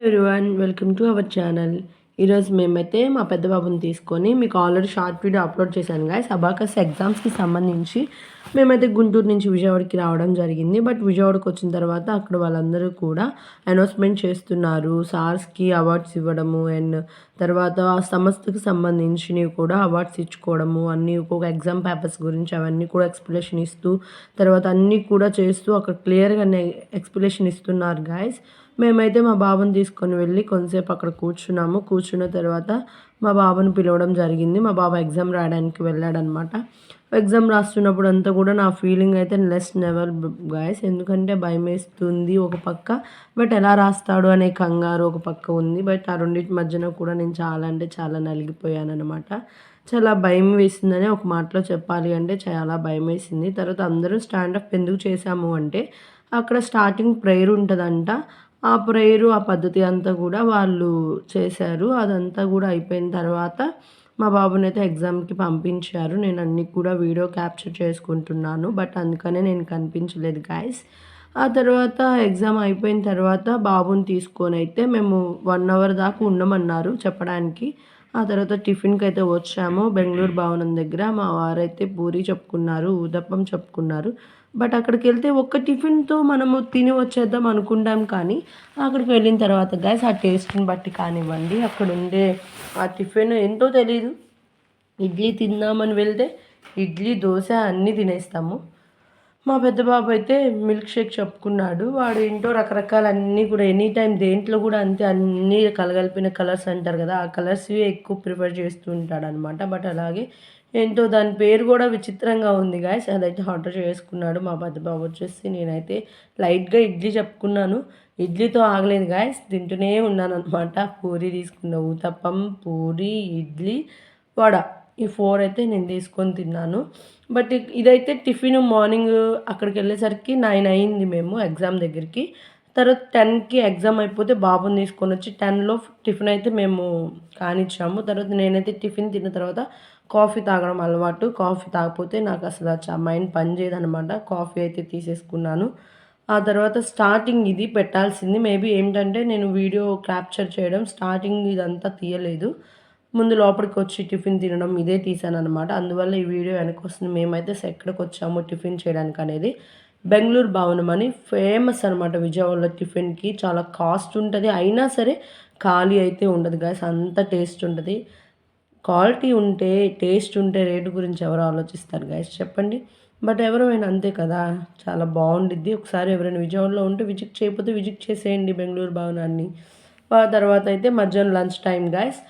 Everyone welcome to our channel ఈరోజు మేమైతే మా పెద్ద బాబుని తీసుకొని మీకు ఆల్రెడీ షార్ట్ వీడియో అప్లోడ్ చేశాను గాయస్ అబాకస్ ఎగ్జామ్స్కి సంబంధించి మేమైతే గుంటూరు నుంచి విజయవాడకి రావడం జరిగింది. బట్ విజయవాడకి వచ్చిన తర్వాత అక్కడ వాళ్ళందరూ కూడా అనౌన్స్మెంట్ చేస్తున్నారు. సార్స్కి అవార్డ్స్ ఇవ్వడము అండ్ తర్వాత ఆ సంస్థకి సంబంధించినవి కూడా అవార్డ్స్ ఇచ్చుకోవడము అన్నీ ఒక్కొక్క ఎగ్జామ్ పేపర్స్ గురించి అవన్నీ కూడా ఎక్స్ప్లెనేషన్ ఇస్తూ తర్వాత అన్నీ కూడా చేస్తూ అక్కడ క్లియర్గా ఎక్స్ప్లెనేషన్ ఇస్తున్నారు గాయస్ మేమైతే మా బాబుని తీసుకొని వెళ్ళి కొంతసేపు అక్కడ కూర్చున్నాము. కూర్చున్న తర్వాత మా బాబుని పిలవడం జరిగింది. మా బాబు ఎగ్జామ్ రాయడానికి వెళ్ళాడనమాట. ఎగ్జామ్ రాస్తున్నప్పుడు అంతా కూడా నా ఫీలింగ్ అయితే లెస్ నెవర్ గాయస్ ఎందుకంటే భయం వేస్తుంది ఒక పక్క. బట్ ఎలా రాస్తాడు అనే కంగారు ఒక పక్క ఉంది. బట్ ఆ రెండింటి మధ్యన కూడా నేను చాలా అంటే చాలా నలిగిపోయాను అనమాట చాలా భయం వేసిందని ఒక మాటలో చెప్పాలి అంటే చాలా భయం వేసింది. తర్వాత అందరూ స్టాండప్ ఎందుకు చేశాము అంటే అక్కడ స్టార్టింగ్ ప్రేయర్ ఉంటుందంట. ఆ ప్రేయరు ఆ పద్ధతి అంతా కూడా వాళ్ళు చేశారు. అదంతా కూడా అయిపోయిన తర్వాత మా బాబుని అయితే ఎగ్జామ్కి పంపించారు. నేను అన్ని కూడా వీడియో క్యాప్చర్ చేసుకుంటున్నాను. బట్ అందుకనే నేను కనిపించలేదు గాయస్ ఆ తర్వాత ఎగ్జామ్ అయిపోయిన తర్వాత బాబుని తీసుకొని అయితే మేము వన్ అవర్ దాకా ఉండమన్నారు చెప్పడానికి. ఆ తర్వాత టిఫిన్కి అయితే వచ్చాము. బెంగళూరు భవనం దగ్గర. మా వారైతే పూరి చెప్పుకున్నారు ఊదప్పం చెప్పుకున్నారు. బట్ అక్కడికి వెళ్తే ఒక్క టిఫిన్తో మనము తిని వచ్చేద్దాం అనుకుంటాం కానీ అక్కడికి వెళ్ళిన తర్వాత గ్యాస్ ఆ టేస్ట్ని బట్టి కానివ్వండి అక్కడ ఉండే ఆ టిఫిన్ ఎంతో తెలీదు. ఇడ్లీ తిందామని వెళ్తే ఇడ్లీ దోశ అన్నీ తినేస్తాము. మా పెద్ద బాబు అయితే మిల్క్ షేక్ చెప్పుకున్నాడు. వాడు ఏంటో రకరకాల అన్నీ కూడా ఎనీ టైం దేంట్లో కూడా అంతే అన్నీ కలగలిపిన కలర్స్ అంటారు కదా ఆ కలర్స్వి ఎక్కువ ప్రిఫర్ చేస్తూ ఉంటాడు అనమాట బట్ అలాగే ఏంటో దాని పేరు కూడా విచిత్రంగా ఉంది గాయస్ అదైతే ఆర్డర్ చేసుకున్నాడు మా పెద్ద బాబు వచ్చేసి. నేనైతే లైట్గా ఇడ్లీ చెప్పుకున్నాను. ఇడ్లీతో ఆగలేదు గాయస్ తింటూనే ఉన్నాను అనమాట పూరి తీసుకున్న ఊతప్పం పూరి ఇడ్లీ వడ. ఈ ఫోర్ అయితే నేను తీసుకొని తిన్నాను. బట్ ఇదైతే టిఫిన్ మార్నింగ్ అక్కడికి వెళ్ళేసరికి నైన్ అయింది మేము ఎగ్జామ్ దగ్గరికి. తర్వాత టెన్కి ఎగ్జామ్ అయిపోతే బాబుని తీసుకొని వచ్చి టెన్లో టిఫిన్ అయితే మేము కానిచ్చాము. తర్వాత నేనైతే టిఫిన్ తిన్న తర్వాత కాఫీ తాగడం అలవాటు. కాఫీ తాగపోతే నాకు అసలు మైండ్ పని చేయదనమాట కాఫీ అయితే తీసేసుకున్నాను. ఆ తర్వాత స్టార్టింగ్ ఇది పెట్టాల్సింది. మేబీ ఏంటంటే నేను వీడియో క్యాప్చర్ చేయడం స్టార్టింగ్ ఇదంతా తీయలేదు. ముందు లోపలికి వచ్చి టిఫిన్ తినడం ఇదే తీసాను అనమాట అందువల్ల ఈ వీడియో వెనక్కి వస్తుంది మేమైతే ఎక్కడికి వచ్చాము టిఫిన్ చేయడానికి అనేది బెంగళూరు భవనం అని ఫేమస్ అనమాట విజయవాడలో టిఫిన్కి. చాలా కాస్ట్ ఉంటుంది. అయినా సరే ఖాళీ అయితే ఉండదు గాయస్. అంత టేస్ట్ ఉంటుంది. క్వాలిటీ ఉంటే టేస్ట్ ఉంటే రేటు గురించి ఎవరు ఆలోచిస్తారు గాయస్? చెప్పండి. బట్ ఎవరైనా అంతే కదా చాలా బాగుండిద్ది. ఒకసారి ఎవరైనా విజయవాడలో ఉంటే విజిట్ చేయకపోతే విజిట్ చేసేయండి బెంగళూరు భవనాన్ని. తర్వాత అయితే మధ్యాహ్నం లంచ్ టైం గాయస్.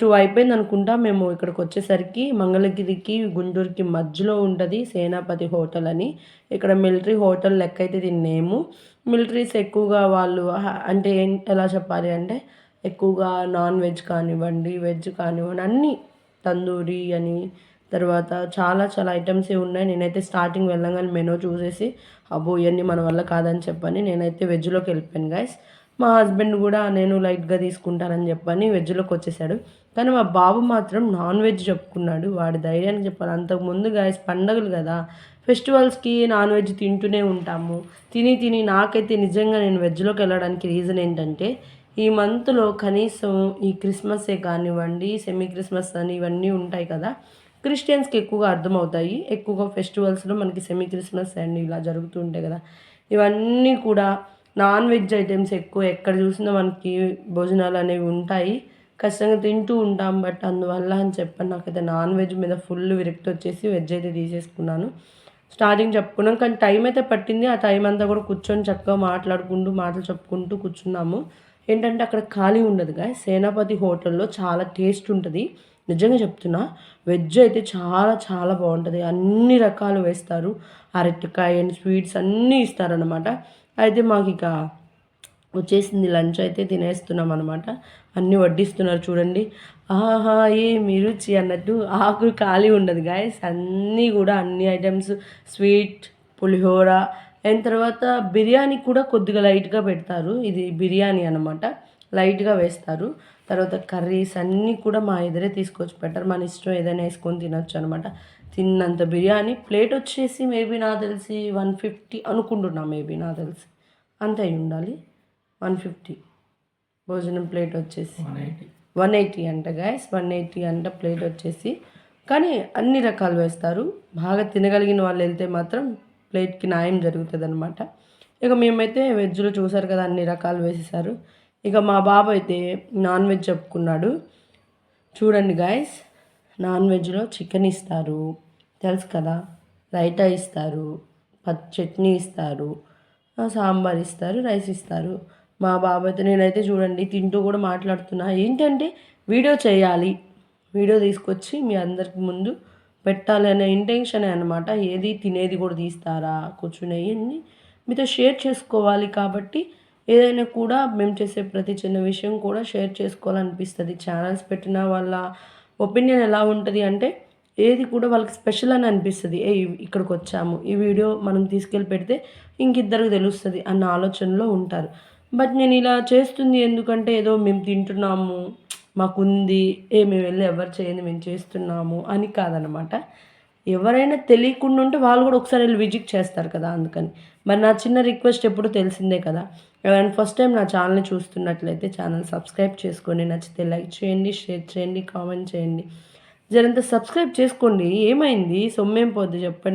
టూ అయిపోయింది అనుకుంటా మేము ఇక్కడికి వచ్చేసరికి మంగళగిరికి గుంటూరుకి మధ్యలో ఉంటుంది సేనాపతి హోటల్ అని. ఇక్కడ మిలిటరీ హోటల్ లెక్క అయితే తిన్నాము. మిలిటరీస్ ఎక్కువగా వాళ్ళు అంటే ఎలా చెప్పాలి అంటే ఎక్కువగా నాన్ వెజ్ కానివ్వండి వెజ్ కానివ్వండి అన్నీ తందూరి అని తర్వాత చాలా చాలా ఐటమ్స్ ఉన్నాయి. నేనైతే స్టార్టింగ్ వెళ్ళగానే మెనూ చూసేసి అబ్బో ఇవన్నీ మన వల్ల కాదని చెప్పని నేనైతే వెజ్లోకి వెళ్ళిపోయాను గైస్ మా హస్బెండ్ కూడా నేను లైట్గా తీసుకుంటానని చెప్పని వెజ్లోకి వచ్చేసాడు. కానీ మా బాబు మాత్రం నాన్ వెజ్ చెప్పుకున్నాడు. వాడి ధైర్యానికి చెప్పాలి. అంతకుముందు గాయస్ పండగలు కదా ఫెస్టివల్స్కి నాన్ వెజ్ తింటూనే ఉంటాము. తిని తిని నాకైతే నిజంగా నేను వెజ్లోకి వెళ్ళడానికి రీజన్ ఏంటంటే ఈ మంత్లో కనీసం ఈ క్రిస్మసే కానివ్వండి సెమీ క్రిస్మస్ అని ఇవన్నీ ఉంటాయి కదా క్రిస్టియన్స్కి ఎక్కువగా అర్థమవుతాయి. ఎక్కువగా ఫెస్టివల్స్లో మనకి సెమీ క్రిస్మస్ అండ్ ఇలా జరుగుతూ ఉంటాయి కదా. ఇవన్నీ కూడా నాన్ వెజ్ ఐటమ్స్ ఎక్కువ ఎక్కడ చూసినా మనకి భోజనాలు అనేవి ఉంటాయి. ఖచ్చితంగా తింటూ ఉంటాం. బట్ అందువల్ల అని చెప్పాను నాకైతే నాన్ వెజ్ మీద ఫుల్ విరక్తి వచ్చేసి వెజ్ అయితే తీసేసుకున్నాను. స్టార్టింగ్ చెప్పుకున్నాం. కానీ టైం అయితే పట్టింది. ఆ టైం అంతా కూడా కూర్చొని చక్కగా మాట్లాడుకుంటూ మాటలు చెప్పుకుంటూ కూర్చున్నాము. ఏంటంటే అక్కడ ఖాళీ ఉండదుగా సేనాపతి హోటల్లో చాలా టేస్ట్ ఉంటుంది. నిజంగా చెప్తున్నా వెజ్ అయితే చాలా చాలా బాగుంటుంది. అన్ని రకాలు వేస్తారు. అరటికాయ అండ్ స్వీట్స్ అన్నీ ఇస్తారనమాట అయితే మాకు ఇక వచ్చేసింది లంచ్ అయితే తినేస్తున్నాం అనమాట అన్నీ వడ్డిస్తున్నారు చూడండి. ఆహా ఏమి రుచి అన్నట్టు ఆకు ఖాళీ ఉండదు గాయస్ అన్నీ కూడా అన్ని ఐటమ్స్ స్వీట్ పులిహోర అయిన తర్వాత బిర్యానీ కూడా కొద్దిగా లైట్గా పెడతారు. ఇది బిర్యానీ అనమాట లైట్గా వేస్తారు. తర్వాత కర్రీస్ అన్నీ కూడా మా ఎదురే తీసుకొచ్చి పెట్టారు. మన ఇష్టం ఏదైనా వేసుకొని తినొచ్చు అనమాట తిన్నంత బిర్యానీ ప్లేట్ వచ్చేసి మేబీ నాకు తెలిసి వన్ ఫిఫ్టీ అనుకుంటున్నా మేబీ నాకు తెలిసి. అంతే అయి ఉండాలి. One fifty. భోజనం ప్లేట్ వచ్చేసి వన్ ఎయిటీ. అంట గాయస్. వన్ ఎయిటీ అంట ప్లేట్ వచ్చేసి. కానీ అన్ని రకాలు వేస్తారు. బాగా తినగలిగిన వాళ్ళు వెళ్తే మాత్రం ప్లేట్కి న్యాయం జరుగుతుంది అనమాట ఇక మేమైతే వెజ్లో చూసారు కదా అన్ని రకాలు వేసేసారు. ఇక మా బాబు అయితే నాన్ వెజ్ చెప్పుకున్నాడు. చూడండి గాయస్ నాన్ వెజ్లో చికెన్ ఇస్తారు. తెలుసు కదా? రైతా ఇస్తారు. పచ్చి చట్నీ ఇస్తారు. సాంబార్ ఇస్తారు రైస్ ఇస్తారు. మా బాబు అయితే నేనైతే చూడండి తింటూ కూడా మాట్లాడుతున్నా. ఏంటంటే వీడియో చేయాలి. వీడియో తీసుకొచ్చి మీ అందరికి ముందు పెట్టాలి అనే ఇంటెన్షన్ అనమాట ఏది తినేది కూడా తీస్తారా? కూర్చునేవి మీతో షేర్ చేసుకోవాలి కాబట్టి ఏదైనా కూడా మేము చేసే ప్రతి చిన్న విషయం కూడా షేర్ చేసుకోవాలనిపిస్తుంది. ఛానల్స్ పెట్టిన వాళ్ళ ఒపీనియన్ ఎలా ఉంటుంది అంటే ఏది కూడా వాళ్ళకి స్పెషల్ అని అనిపిస్తుంది. ఏ ఇక్కడికి వచ్చాము ఈ వీడియో మనం తీసుకెళ్ళి పెడితే ఇంకిద్దరికి తెలుస్తుంది అన్న ఆలోచనలో ఉంటారు. బట్ నేను ఇలా చేస్తుంది ఎందుకంటే ఏదో మేము తింటున్నాము మాకుంది ఏ మేము వెళ్ళి ఎవరు చేయండి మేము చేస్తున్నాము అని కాదనమాట. ఎవరైనా తెలియకుండా ఉంటే వాళ్ళు కూడా ఒకసారి వెళ్ళి విజిట్ చేస్తారు కదా అందుకని. మరి నా చిన్న రిక్వెస్ట్ ఎప్పుడు తెలిసిందే కదా. ఎవరైనా ఫస్ట్ టైం నా ఛానల్ని చూస్తున్నట్లయితే ఛానల్ సబ్స్క్రైబ్ చేసుకోండి. నచ్చితే లైక్ చేయండి షేర్ చేయండి కామెంట్ చేయండి. జరంతా సబ్స్క్రైబ్ చేసుకోండి. ఏమైంది? సొమ్మేం పోద్ది చెప్పండి.